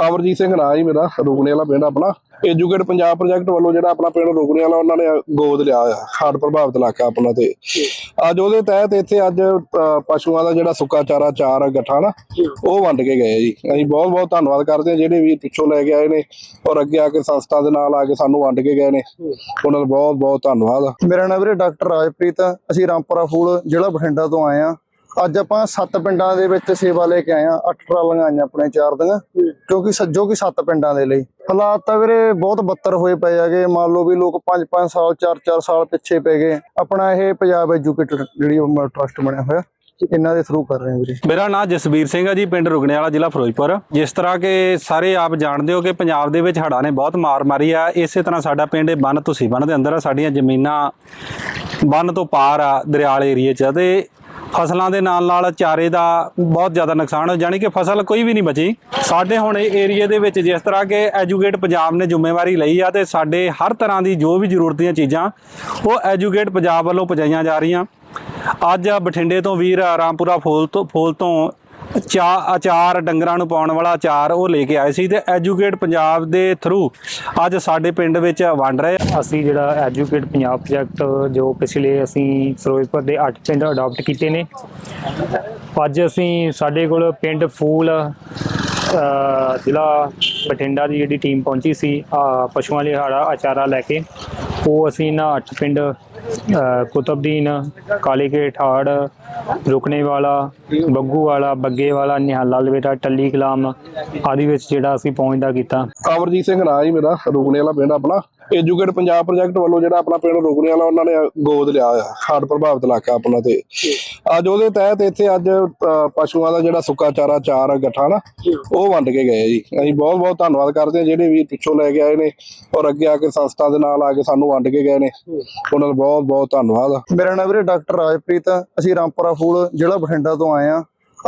ਅਮਰਜੀਤ ਸਿੰਘ ਨਾਂ ਜੀ ਮੇਰਾ ਰੁਕਣੇ ਵਾਲਾ ਪਿੰਡ ਆਪਣਾ। ਐਜੂਕੇਟ ਪੰਜਾਬ ਪ੍ਰੋਜੈਕਟ ਵੱਲੋਂ ਜਿਹੜਾ ਆਪਣਾ ਪਿੰਡ ਰੁਕਣੇ ਵਾਲਾ ਉਹਨਾਂ ਨੇ ਗੋਦ ਲਿਆ ਆ ਪ੍ਰਭਾਵਿਤ ਇਲਾਕਾ ਆਪਣਾ ਤੇ। ਅੱਜ ਉਹਦੇ ਤਹਿਤ ਇੱਥੇ ਅੱਜ ਪਸ਼ੂਆਂ ਦਾ ਜਿਹੜਾ ਸੁੱਕਾ ਚਾਰਾ ਚਾਰ ਗੱਠਾ ਨਾ, ਉਹ ਵੰਡ ਕੇ ਗਏ ਜੀ। ਅਸੀਂ ਬਹੁਤ ਬਹੁਤ ਧੰਨਵਾਦ ਕਰਦੇ ਹਾਂ, ਜਿਹੜੇ ਵੀ ਪਿੱਛੋਂ ਲੈ ਕੇ ਆਏ ਨੇ ਔਰ ਅੱਗੇ ਆ ਕੇ ਸੰਸਥਾ ਦੇ ਨਾਲ ਆ ਕੇ ਸਾਨੂੰ ਵੰਡ ਕੇ ਗਏ ਨੇ। ਉਹਨਾਂ ਦਾ ਬਹੁਤ ਬਹੁਤ ਧੰਨਵਾਦ। ਮੇਰਾ ਨਾਮ ਵੀਰੇ ਡਾਕਟਰ ਰਾਜਪ੍ਰੀਤ ਆ। ਅਸੀਂ ਰਾਮਪੁਰਾ ਫੂਲ ਜ਼ਿਲ੍ਹਾ ਬਠਿੰਡਾ ਤੋਂ ਆਏ ਆ ਅੱਜ ਆਪਾਂ ਸੱਤ ਪਿੰਡਾਂ ਦੇ ਵਿੱਚ ਸੇਵਾ ਲੈ ਕੇ ਆਏ ਆ ਅੱਠ ਟਰਾਲੀਆਂ ਆਈਆਂ ਆਪਣੇ, ਚਾਰ ਦੀਆਂ। ਕਿਉਂਕਿ ਸੱਜੋ ਕਿ ਸੱਤ ਪਿੰਡਾਂ ਦੇ ਲਈ। ਹਾਲਾਤ ਤਾਂ ਵੀਰੇ ਬਹੁਤ ਬੱਤਰ ਹੋਏ ਪਏ ਹੈਗੇ। ਮੰਨ ਲਓ ਵੀ ਲੋਕ 5-5 ਸਾਲ 4-4 ਸਾਲ ਪਿੱਛੇ ਪੈ ਗਏ। ਆਪਣਾ ਇਹ ਪੰਜਾਬ ਐਜੂਕੇਟਡ ਜਿਹੜੀ ਟਰਸਟ ਬਣਿਆ ਹੋਇਆ। ਇਹਨਾਂ ਦੇ ਥਰੂ ਕਰ ਰਹੇ ਹਾਂ ਵੀਰੇ। ਮੇਰਾ ਨਾਮ ਜਸਬੀਰ ਸਿੰਘ ਹੈ ਜੀ, ਪਿੰਡ ਰੁਗਣੇ ਵਾਲਾ ਜ਼ਿਲ੍ਹਾ ਫਿਰੋਜ਼ਪੁਰ। ਜਿਸ ਤਰ੍ਹਾਂ ਕਿ ਸਾਰੇ ਆਪ ਜਾਣਦੇ ਹੋ ਕਿ ਪੰਜਾਬ ਦੇ ਵਿੱਚ ਹੜ੍ਹਾਂ ਨੇ ਬਹੁਤ ਮਾਰ ਮਾਰੀ ਆ। ਇਸੇ ਤਰ੍ਹਾਂ ਸਾਡਾ ਪਿੰਡ ਬੰਨ ਤੁਸੀਂ ਬੰਨ ਦੇ ਅੰਦਰ ਆ। ਸਾਡੀਆਂ ਜ਼ਮੀਨਾਂ ਬੰਨ ਤੋਂ ਪਾਰ ਆ ਦਰਿਆਲ ਏਰੀਏ 'ਚ ਤੇ ਫਸਲਾਂ ਦੇ ਨਾਲ ਨਾਲ ਚਾਰੇ ਦਾ ਬਹੁਤ ਜ਼ਿਆਦਾ ਨੁਕਸਾਨ ਹੋ ਜਾਣੀ ਕਿ ਫਸਲ ਕੋਈ ਵੀ ਨਹੀਂ ਬਚੀ। ਸਾਡੇ ਹੁਣ ਇਹ ਏਰੀਏ ਦੇ ਵਿੱਚ ਜਿਸ ਤਰ੍ਹਾਂ ਕਿ ਐਜੂਕੇਟ ਪੰਜਾਬ ਨੇ ਜ਼ਿੰਮੇਵਾਰੀ ਲਈ ਆ ਤੇ ਸਾਡੇ ਹਰ ਤਰ੍ਹਾਂ ਦੀ ਜੋ ਵੀ ਜ਼ਰੂਰਤ ਦੀਆਂ ਚੀਜ਼ਾਂ, ਉਹ ਐਜੂਕੇਟ ਪੰਜਾਬ ਵੱਲੋਂ ਪਹੁੰਚਾਈਆਂ ਜਾ ਰਹੀਆਂ। ਅੱਜ ਬਠਿੰਡੇ ਤੋਂ ਵੀਰ ਰਾਮਪੁਰਾ ਫੂਲ ਤੋਂ ਫੂਲ ਤੋਂ ਚਾ ਅਚਾਰ ਡੰਗਰਾਂ ਨੂੰ ਪਾਉਣ ਵਾਲਾ ਅਚਾਰ ਉਹ ਲੈ ਕੇ ਆਏ ਸੀ ਤੇ ਐਜੂਕੇਟ ਪੰਜਾਬ ਦੇ ਥਰੂ ਅੱਜ ਸਾਡੇ ਪਿੰਡ ਵਿੱਚ ਵੰਡ ਰਹੇ ਅਸੀਂ ਜਿਹੜਾ ਐਜੂਕੇਟ ਪੰਜਾਬ ਪ੍ਰੋਜੈਕਟ ਜੋ ਪਿਛਲੇ ਅਸੀਂ ਫਿਰੋਜ਼ਪੁਰ ਦੇ 8 ਪਿੰਡ ਅਡਾਪਟ ਕੀਤੇ ਨੇ, ਅੱਜ ਅਸੀਂ ਸਾਡੇ ਕੋਲ ਪਿੰਡ ਫੂਲ ਜ਼ਿਲ੍ਹਾ ਬਠਿੰਡਾ ਦੀ ਜਿਹੜੀ ਟੀਮ ਪਹੁੰਚੀ ਸੀ ਪਸ਼ੂਆਂ ਲਈ ਹਾੜਾ ਅਚਾਰਾ ਲੈ ਕੇ, ਉਹ ਅਸੀਂ ਨਾ 8 ਪਿੰਡ ਅ, ਕੁਤਬਦੀਨ ਕਾਲੀਕੇ ਠਾੜ ਰੁਕਣੇ ਵਾਲਾ ਬੱਗੂ ਵਾਲਾ ਬੱਗੇ ਵਾਲਾ ਨਿਹਾਲਾ ਲਵੇਟਾ ਟੱਲੀ ਕਲਾਮ ਆਦਿ ਵਿੱਚ ਜਿਹੜਾ ਅਸੀਂ ਪਹੁੰਚਦਾ ਕੀਤਾ। ਅਮਰਜੀਤ ਸਿੰਘ ਨਾਂ ਜੀ ਮੇਰਾ ਰੁਕਣੇ ਵਾਲਾ ਪਿੰਡ ਆਪਣਾ। ਐਜੂਕੇਟ ਪੰਜਾਬ ਪ੍ਰੋਜੈਕਟ ਵੱਲੋਂ ਜਿਹੜਾ ਆਪਣਾ ਪਿੰਡ ਰੁਕਣੇ ਵਾਲਾ ਉਹਨਾਂ ਨੇ ਗੋਦ ਲਿਆ ਆ ਹੜ੍ਹ ਪ੍ਰਭਾਵਿਤ ਇਲਾਕਾ ਆਪਣਾ ਤੇ। ਅੱਜ ਉਹਦੇ ਤਹਿਤ ਇੱਥੇ ਅੱਜ ਅ, ਪਸ਼ੂਆਂ ਦਾ ਜਿਹੜਾ ਸੁੱਕਾ ਚਾਰਾ ਚਾਰ ਗੱਠਾ ਨਾ ਉਹ ਵੰਡ ਕੇ ਗਏ ਜੀ। ਅਸੀਂ ਬਹੁਤ ਬਹੁਤ ਧੰਨਵਾਦ ਕਰਦੇ ਹਾਂ ਜਿਹੜੇ ਵੀ ਪਿੱਛੋਂ ਲੈ ਕੇ ਆਏ ਨੇ ਔਰ ਅੱਗੇ ਆ ਕੇ ਸੰਸਥਾ ਦੇ ਨਾਲ ਆ ਕੇ ਸਾਨੂੰ ਵੰਡ ਕੇ ਗਏ ਨੇ। ਉਹਨਾਂ ਦਾ ਬਹੁਤ ਬਹੁਤ ਧੰਨਵਾਦ। ਮੇਰਾ ਨਾਮ ਵੀਰੇ ਡਾਕਟਰ ਰਾਜਪ੍ਰੀਤ ਆ। ਅਸੀਂ ਰਾਮਪੁਰਾ ਫੂਲ ਜ਼ਿਲ੍ਹਾ ਬਠਿੰਡਾ ਤੋਂ ਆਏ ਆ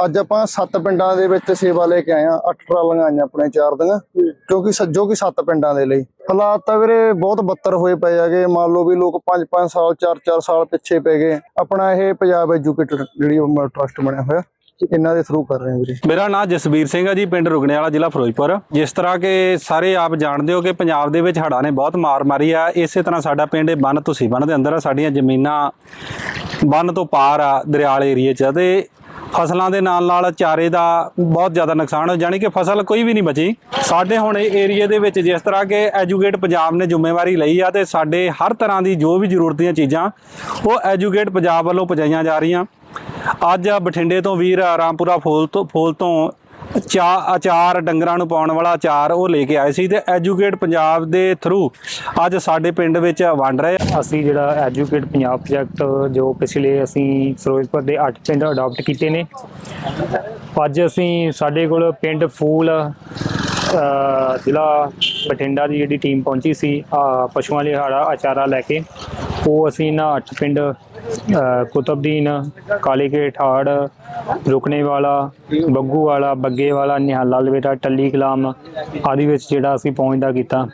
ਅੱਜ ਆਪਾਂ ਸੱਤ ਪਿੰਡਾਂ ਦੇ ਵਿੱਚ ਸੇਵਾ ਲੈ ਕੇ ਆਏ ਆ ਅੱਠ ਟਰਾਲੀਆਂ ਆਈਆਂ ਆਪਣੇ ਚਾਰ ਦੀਆਂ। ਕਿਉਂਕਿ ਸੱਜੋ ਕਿ ਸੱਤ ਪਿੰਡਾਂ ਦੇ ਲਈ। ਹਾਲਾਤ ਤਾਂ ਵੀਰੇ ਬਹੁਤ ਬੱਤਰ ਹੋਏ ਪਏ ਹੈਗੇ। ਮੰਨ ਲਓ ਵੀ ਲੋਕ 5-5 ਸਾਲ 4-4 ਸਾਲ ਪਿੱਛੇ ਪੈ ਗਏ। ਆਪਣਾ ਇਹ ਪੰਜਾਬ ਐਜੂਕੇਟਡ ਜਿਹੜੀ ਟਰਸਟ ਬਣਿਆ ਹੋਇਆ। ਇਹਨਾਂ ਦੇ ਥਰੂ ਕਰ ਰਹੇ ਹਾਂ ਵੀਰੇ। ਮੇਰਾ ਨਾਮ ਜਸਬੀਰ ਸਿੰਘ ਹੈ ਜੀ ਪਿੰਡ ਰੁਗਣੇ ਵਾਲਾ ਜ਼ਿਲ੍ਹਾ ਫਿਰੋਜ਼ਪੁਰ। ਜਿਸ ਤਰ੍ਹਾਂ ਕਿ ਸਾਰੇ ਆਪ ਜਾਣਦੇ ਹੋ ਕਿ ਪੰਜਾਬ ਦੇ ਵਿੱਚ ਹੜ੍ਹਾਂ ਨੇ ਬਹੁਤ ਮਾਰ ਮਾਰੀ ਆ। ਇਸੇ ਤਰ੍ਹਾਂ ਸਾਡਾ ਪਿੰਡ ਬੰਨ ਤੁਸੀਂ ਬੰਨ ਦੇ ਅੰਦਰ ਆ। ਸਾਡੀਆਂ ਜ਼ਮੀਨਾਂ ਬੰਨ ਤੋਂ ਪਾਰ ਆ ਦਰਿਆਲ ਏਰੀਏ 'ਚ ਤੇ ਫਸਲਾਂ ਦੇ ਨਾਲ ਨਾਲ ਚਾਰੇ ਦਾ ਬਹੁਤ ਜ਼ਿਆਦਾ ਨੁਕਸਾਨ ਹੋ ਜਾਣੀ ਕਿ ਫਸਲ ਕੋਈ ਵੀ ਨਹੀਂ ਬਚੀ। ਸਾਡੇ ਹੁਣ ਇਹ ਏਰੀਏ ਦੇ ਵਿੱਚ ਜਿਸ ਤਰ੍ਹਾਂ ਕਿ ਐਜੂਕੇਟ ਪੰਜਾਬ ਨੇ ਜ਼ਿੰਮੇਵਾਰੀ ਲਈ ਆ ਤੇ ਸਾਡੇ ਹਰ ਤਰ੍ਹਾਂ ਦੀ ਜੋ ਵੀ ਜ਼ਰੂਰਤ ਦੀਆਂ ਚੀਜ਼ਾਂ, ਉਹ ਐਜੂਕੇਟ ਪੰਜਾਬ ਵੱਲੋਂ ਪਹੁੰਚਾਈਆਂ ਜਾ ਰਹੀਆਂ। ਅੱਜ ਬਠਿੰਡੇ ਤੋਂ ਵੀਰ ਰਾਮਪੁਰਾ ਫੋਲ ਤੋਂ ਫੋਲ ਤੋਂ ਚਾ, ਅਚਾਰ ਡੰਗਰਾਂ ਨੂੰ ਪਾਉਣ ਵਾਲਾ ਅਚਾਰ ਉਹ ਲੈ ਕੇ ਆਏ ਸੀ ਤੇ ਐਜੂਕੇਟ ਪੰਜਾਬ ਦੇ ਥਰੂ ਅੱਜ ਸਾਡੇ ਪਿੰਡ ਵਿੱਚ ਵੰਡ ਰਹੇ ਅਸੀਂ ਜਿਹੜਾ ਐਜੂਕੇਟ ਪੰਜਾਬ ਪ੍ਰੋਜੈਕਟ ਜੋ ਪਿਛਲੇ ਅਸੀਂ ਫਿਰੋਜ਼ਪੁਰ ਦੇ 8 ਪਿੰਡ ਅਡਾਪਟ ਕੀਤੇ ਨੇ। ਅੱਜ ਅਸੀਂ ਸਾਡੇ ਕੋਲ ਪਿੰਡ ਫੂਲ ਜ਼ਿਲ੍ਹਾ ਬਠਿੰਡਾ ਦੀ ਜਿਹੜੀ ਟੀਮ ਪਹੁੰਚੀ ਸੀ ਪਸ਼ੂਆਂ ਲਈ ਹਾੜਾ ਅਚਾਰਾ ਲੈ ਕੇ, ਉਹ ਅਸੀਂ ਇਹਨਾਂ 8 ਪਿੰਡ ਕੁਤਬਦੀਨ ਕਾਲੀਕੇ ਠਾੜ ਰੁਕਣੇ ਵਾਲਾ ਬੱਗੂ ਵਾਲਾ ਬੱਗੇ ਵਾਲਾ ਨਿਹਾਲਾ ਲਵੇਟਾ, ਟੱਲੀ ਕਲਾਮ ਆਦਿ ਵਿੱਚ ਜਿਹੜਾ ਅਸੀਂ ਪਹੁੰਚਦਾ ਕੀਤਾ।